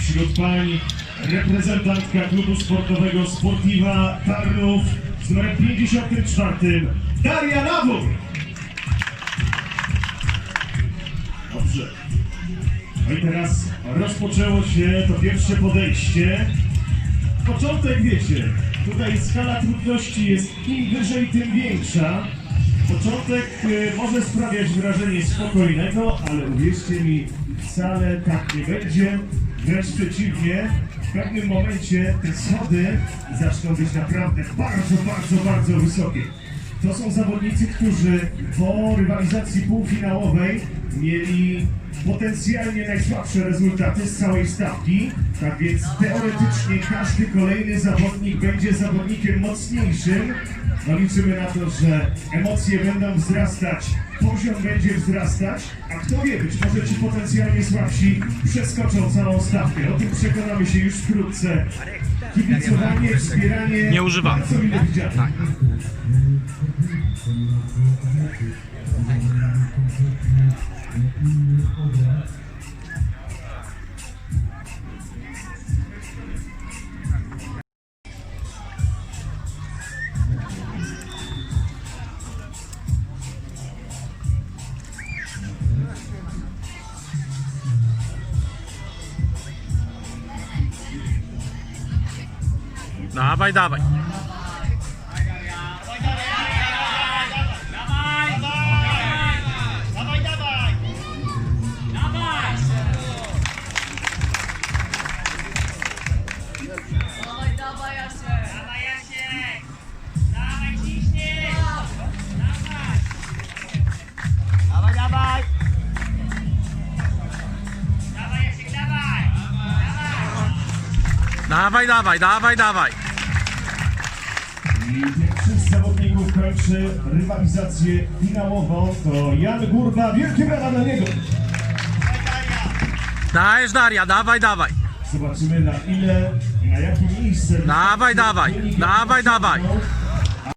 wśród pań reprezentantka klubu sportowego Sportiva Tarnów z numerem 54 Daria Nawór. Dobrze. No i teraz rozpoczęło się to pierwsze podejście. Początek wiecie, tutaj skala trudności jest im wyżej, tym większa. Początek y, może sprawiać wrażenie spokojnego, ale uwierzcie mi, wcale tak nie będzie. Wręcz przeciwnie, w pewnym momencie te schody zaczną być naprawdę bardzo, bardzo, bardzo wysokie. To są zawodnicy, którzy po rywalizacji półfinałowej mieli potencjalnie najsłabsze rezultaty z całej stawki. Tak więc teoretycznie każdy kolejny zawodnik będzie zawodnikiem mocniejszym. No liczymy na to, że emocje będą wzrastać, poziom będzie wzrastać, a kto wie, być może ci potencjalnie słabsi przeskoczą całą stawkę. O tym przekonamy się już wkrótce. Kibicowanie, wspieranie Nie używamy. Dawaj, dawaj. Dawaj, Dawaj! Dawaj, dawaj, dawaj. I pierwszy z zawodników kończy rywalizację finałową. To Jan Gurba. Wielkie brawa dla niego. Dajesz Daria, dawaj, dawaj. Zobaczymy na ile, na jakie miejsce. Dawaj, dawaj, dawaj, dawaj.